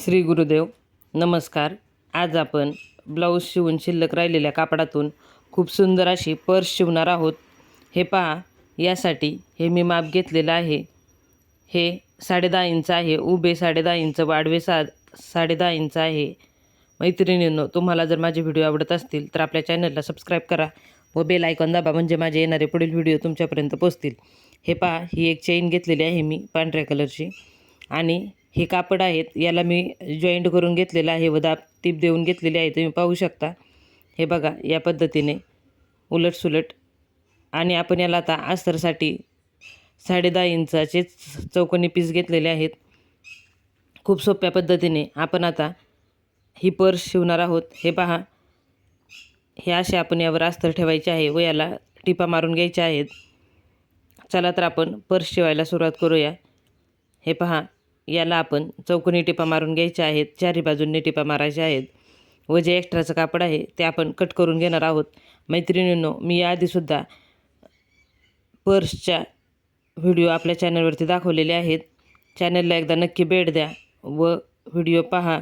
श्री गुरुदेव नमस्कार. आज आपण ब्लाऊज शिवून शिल्लक राहिलेल्या कापडातून खूप सुंदर अशी पर्स शिवणार आहोत. हे पहा यासाठी हे मी माप घेतलेलं आहे. हे साडेदहा इंच आहे उभे साडेदहा इंच वाढवे सा साडेदहा इंच आहे. मैत्रिणींनो तुम्हाला जर माझे व्हिडिओ आवडत असतील तर आपल्या चॅनलला सबस्क्राईब करा व बेल आयकॉन दाबा म्हणजे माझे येणारे पुढील व्हिडिओ तुमच्यापर्यंत पोचतील हे पहा ही एक चेन घेतलेली आहे मी पांढऱ्या कलरची आणि हे कापड आहेत याला मी जॉईंट करून घेतलेलं आहे व दाब टीप देऊन घेतलेली आहे तुम्ही पाहू शकता. हे बघा या पद्धतीने उलट सुलट आणि आपण याला आता अस्तरसाठी साडेदहा इंचाचे चौकोनी पीस घेतलेले आहेत. खूप सोप्या पद्धतीने आपण आता ही पर्स शिवणार आहोत. हे पहा हे असे आपण यावर अस्तर ठेवायचे आहे व याला टिपा मारून घ्यायच्या आहेत. चला तर आपण पर्स शिवायला सुरुवात करूया. हे पहा याला आपण चौकोनी टिपा मारून घ्यायच्या आहेत चारी बाजूंनी टिपा मारायच्या आहेत. व जे एक्स्ट्राचं कापड आहे ते आपण कट करून घेणार आहोत. मैत्रिणींनो मी याआधीसुद्धा पर्सच्या व्हिडिओ आपल्या चॅनलवरती दाखवलेले आहेत. चॅनलला एकदा नक्की भेट द्या व व्हिडिओ पहा.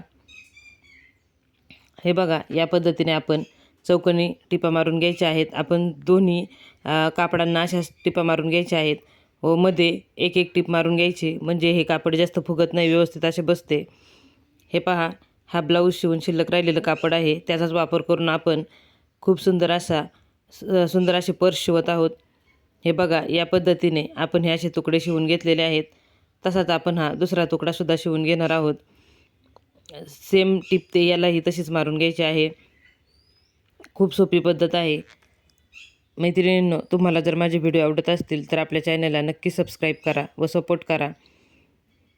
हे बघा या पद्धतीने आपण चौकोनी टिपा मारून घ्यायच्या आहेत. आपण दोन्ही कापडांना अशाच टिपा मारून घ्यायच्या आहेत. व मध्ये एक एक टिप मारून घ्यायची. म्हणजे हे कापड जास्त फुगत नाही व्यवस्थित असे बसते. हे पहा हा ब्लाऊज शिवून शिल्लक राहिलेलं कापड आहे. त्याचाच वापर करून आपण खूप सुंदर असा स- सुंदर असे पर्स शिवत आहोत. हे बघा या पद्धतीने आपण हे असे तुकडे शिवून घेतलेले आहेत. तसाच आपण हा दुसरा तुकडासुद्धा शिवून घेणार आहोत. सेम टिप ते यालाही तशीच मारून घ्यायची आहे. खूप सोपी पद्धत आहे. मैत्रिणींनो तुम्हाला जर माझे व्हिडिओ आवडत असतील तर आपल्या चॅनलला नक्की सबस्क्राईब करा व सपोर्ट करा.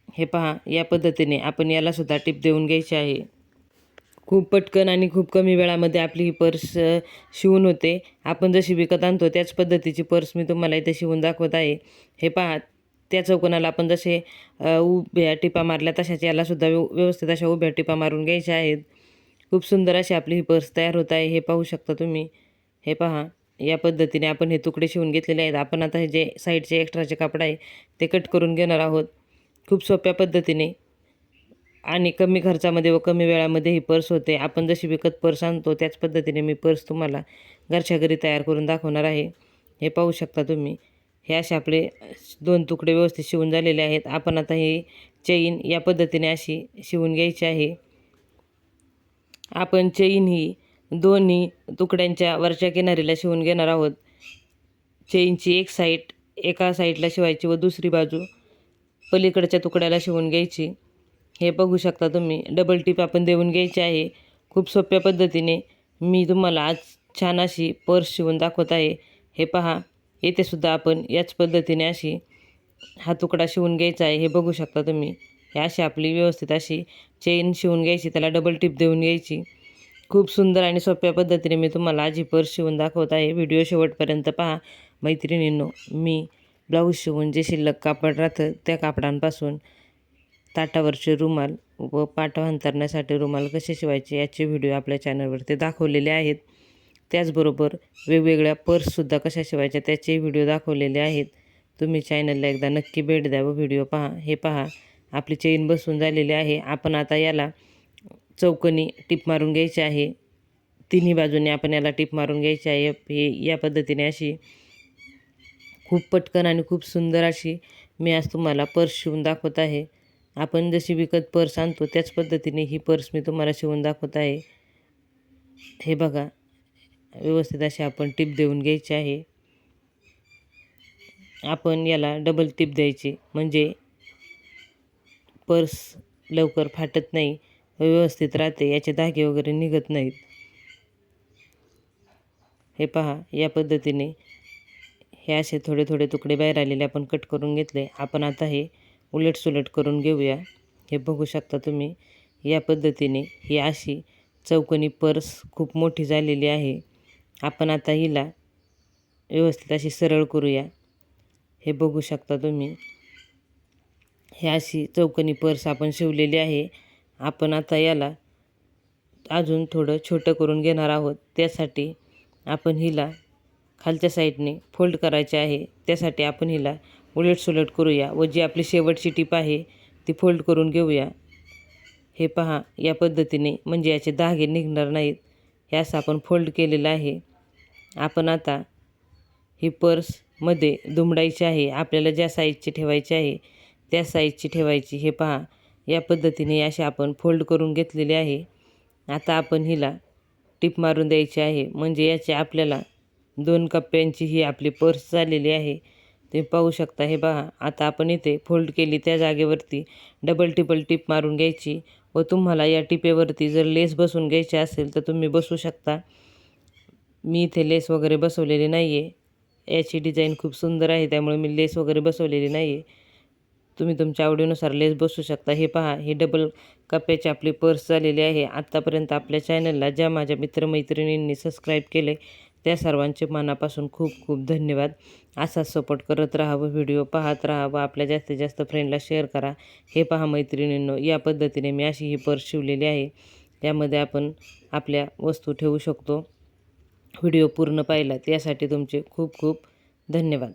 हे पहा या पद्धतीने आपण यालासुद्धा टिप देऊन घ्यायची आहे. खूप पटकन आणि खूप कमी वेळामध्ये आपली ही पर्स शिवून होते. आपण जशी विकत आणतो त्याच पद्धतीची पर्स मी तुम्हाला इथे शिवून दाखवत आहे. हे पहा त्या चौकोनाला आपण जसे उभ्या टिपा मारल्या तशाच यालासुद्धा व्यव व्यवस्थित अशा उभ्या टिपा मारून घ्यायच्या आहेत. खूप सुंदर अशी आपली ही पर्स तयार होत आहे हे पाहू शकता तुम्ही. हे पहा या पद्धतीने आपण हे तुकडे शिवून घेतलेले आहेत. आपण आता हे जे साईडचे एक्स्ट्राचे कापड आहे ते कट करून घेणार आहोत. खूप सोप्या पद्धतीने. आणि कमी खर्चामध्ये व कमी वेळामध्ये ही पर्स होते. आपण जशी विकत पर्स आणतो त्याच पद्धतीने मी पर्स तुम्हाला घरच्या घरी तयार करून दाखवणार आहे. हे पाहू शकता तुम्ही. हे असे आपले दोन तुकडे व्यवस्थित शिवून झालेले आहेत. आपण आता ही चेन या पद्धतीने अशी शिवून घ्यायची आहे. आपण चेन ही दोन्ही तुकड्यांच्या वरच्या किनारीला शिवून घेणार आहोत. चेनची एक साईड एका साईडला शिवायची व दुसरी बाजू पलीकडच्या तुकड्याला शिवून घ्यायची. हे बघू शकता तुम्ही. डबल टिप आपण देऊन घ्यायची आहे. खूप सोप्या पद्धतीने मी तुम्हाला आज छान अशी पर्स शिवून दाखवत आहे. हे पहा. येथे सुद्धा आपण याच पद्धतीने अशी हा तुकडा शिवून घ्यायचा आहे. हे बघू शकता तुम्ही. हे अशी आपली व्यवस्थित अशी चेन शिवून घ्यायची. त्याला डबल टिप देऊन घ्यायची. खूप सुंदर आणि सोप्या पद्धतीने मी तुम्हाला झिपर पर्स शिवून दाखवत आहे. व्हिडिओ शेवटपर्यंत पहा. मैत्रिणींनो मी ब्लाऊज शिवून जे शिल्लक कापड राहतं त्या कापडांपासून ताटावरचे रुमाल व पाठव अंतरण्यासाठी रुमाल कसे शिवायचे याचे व्हिडिओ आपल्या चॅनलवरती दाखवलेले आहेत. त्याचबरोबर वेगवेगळ्या पर्ससुद्धा कशा शिवायच्या त्याचे व्हिडिओ दाखवलेले आहेत. तुम्ही चॅनलला एकदा नक्की भेट द्या व व्हिडिओ पहा. हे पहा आपली चेन बसून झालेली आहे. आपण आता याला चौकनी टिप मारून घ्यायची आहे. तिन्ही बाजूने आपण याला टिप मारून घ्यायची आहे. हे या पद्धतीने अशी खूप पटकन आणि खूप सुंदर अशी मी आज तुम्हाला पर्स शिवून दाखवत आहे. आपण जशी विकत पर्स आणतो त्याच पद्धतीने ही पर्स मी तुम्हाला शिवून दाखवत आहे. हे बघा व्यवस्थित अशी आपण टिप देऊन घ्यायची आहे. आपण याला डबल टिप द्यायची. म्हणजे पर्स लवकर फाटत नाही. व्यवस्थित राहते याचे धागे वगैरे निघत नाहीत. हे पहा या पद्धतीने हे असे थोडे थोडे तुकडे बाहेर आलेले आपण कट करून घेतले. आपण आता हे उलट सुलट करून घेऊया. हे बघू शकता तुम्ही या पद्धतीने ही अशी चौकोनी पर्स खूप मोठी झालेली आहे. आपण आता हिला व्यवस्थित अशी सरळ करूया. हे बघू शकता तुम्ही हे अशी चौकोनी पर्स आपण शिवलेली आहे. आपण आता याला अजून थोडं छोटं करून घेणार आहोत. त्यासाठी आपण हिला खालच्या साईडने फोल्ड करायचे आहे. त्यासाठी आपण हिला उलटसुलट करूया व जी आपली शेवटची टीप आहे ती फोल्ड करून घेऊया. हे पहा या पद्धतीने म्हणजे याचे धागे निघणार नाहीत. हे असं आपण फोल्ड केलेलं आहे. आपण आता ही पर्समध्ये दुमडायची आहे. आपल्याला ज्या साईजची ठेवायची आहे त्या साईजची ठेवायची. हे पहा या पद्धतीने अशा आपण फोल्ड करून घेतलेले आहे. आता आपण हिला टिप मारून द्यायची आहे. म्हणजे याचे आपल्याला दोन कप्प्यांची ही आपली पर्स झालेली आहे. तुम्ही पाहू शकता हे बघा. आता आपण इथे फोल्ड केली त्या जागेवरती डबल टिपल टिप मारून घ्यायची व तुम्हाला या टिपेवरती जर लेस बसून घ्यायची असेल तर तुम्ही बसू शकता. मी इथे लेस वगैरे बसवलेली नाही आहे याची डिझाईन खूप सुंदर आहे त्यामुळे मी लेस वगैरे बसवलेली नाही आहे तुम्ही तुमच्या आवडीनुसार लेस बसू शकता. हे पहा ही डबल कप्प्याची आपली पर्स झालेली आहे. आत्तापर्यंत आपल्या चॅनलला ज्या माझ्या मित्रमैत्रिणींनी सबस्क्राईब केले त्या सर्वांचे मनापासून खूप खूप धन्यवाद. असा सपोर्ट करत राहा व व्हिडिओ पाहत राहा व आपल्या जास्तीत जास्त फ्रेंडला शेअर करा. हे पहा मैत्रिणींनो या पद्धतीने मी अशी ही पर्स शिवलेली आहे. त्यामध्ये आपण आपल्या वस्तू ठेवू शकतो. व्हिडिओ पूर्ण पाहिलात यासाठी तुमचे खूप खूप धन्यवाद.